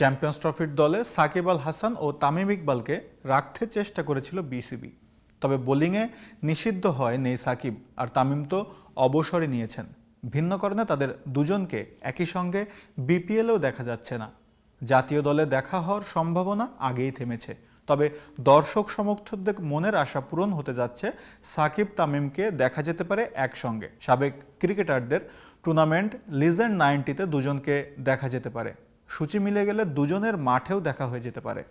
Champions ট্রফির দলে সাকিব আল হাসান ও তামিম ইকবালকে রাখতে চেষ্টা করেছিল বিসিবি। তবে বোলিংয়ে নিষিদ্ধ হয় নেই সাকিব, আর তামিম তো অবসরই নিয়েছেন। ভিন্ন কারণে তাদের দুজনকে একই সঙ্গে বিপিএলেও দেখা যাচ্ছে না। জাতীয় দলে দেখা হওয়ার সম্ভাবনা আগেই থেমেছে। তবে দর্শক সমর্থকদের মনের আশা পূরণ হতে যাচ্ছে সাকিব তামিমকে দেখা যেতে পারে একসঙ্গে। সাবেক ক্রিকেটারদের টুর্নামেন্ট লিজেন্ড নাইনটিতে দুজনকে দেখা যেতে পারে। সূচি মিলে গেলে দুজনের মাঠেও দেখা হয়ে যেতে পারে।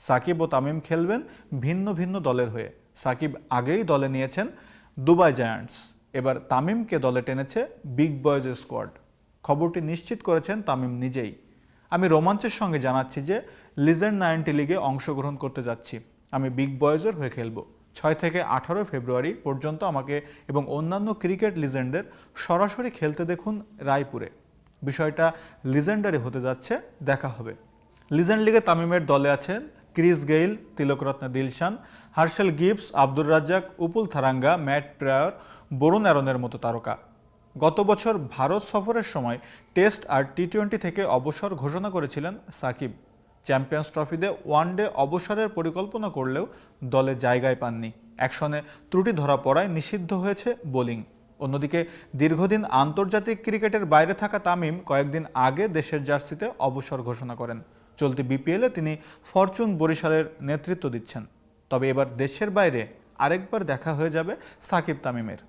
সাকিব ও তামিম খেলবেন ভিন্ন ভিন্ন দলের হয়ে। সাকিব আগেই দলে নিয়েছেন দুবাই জায়ান্টস। এবার তামিমকে দলে টেনেছে বিগ বয়েজ স্কোয়াড। খবরটি নিশ্চিত করেছেন তামিম নিজেই। আমি রোমাঞ্চের সঙ্গে জানাচ্ছি যে লিজেন্ড নাইনটি লিগে অংশগ্রহণ করতে যাচ্ছি। আমি বিগ বয়েজের হয়ে খেলব। ছয় থেকে আঠারো ফেব্রুয়ারি পর্যন্ত আমাকে এবং অন্যান্য ক্রিকেট লিজেন্ডদের সরাসরি খেলতে দেখুন রায়পুরে। বিষয়টা লিজেন্ডারি হতে যাচ্ছে, দেখা হবে। লিজেন্ড লিগে তামিমের দলে আছেন Chris Gayle Tillakaratne Dilshan, Herschelle Gibbs, Abdur Razzak, Upul Tharanga, Matt Prior, Varun অ্যারনের মতো তারকা। গত বছর ভারত সফরের সময় টেস্ট আর টি টোয়েন্টি থেকে অবসর ঘোষণা করেছিলেন সাকিব। চ্যাম্পিয়ন্স ট্রফিতে ওয়ানডে অবসরের পরিকল্পনা করলেও দলে জায়গায় পাননি। অ্যাকশনে ত্রুটি ধরা পড়ায় নিষিদ্ধ হয়েছে বোলিং। অন্যদিকে দীর্ঘদিন আন্তর্জাতিক ক্রিকেটের বাইরে থাকা তামিম কয়েকদিন আগে দেশের জার্সিতে অবসর ঘোষণা করেন। চলতি বিপিএলে তিনি ফরচুন বরিশালের নেতৃত্ব দিচ্ছেন। তবে এবার দেশের বাইরে আরেকবার দেখা হয়ে যাবে সাকিব তামিমের।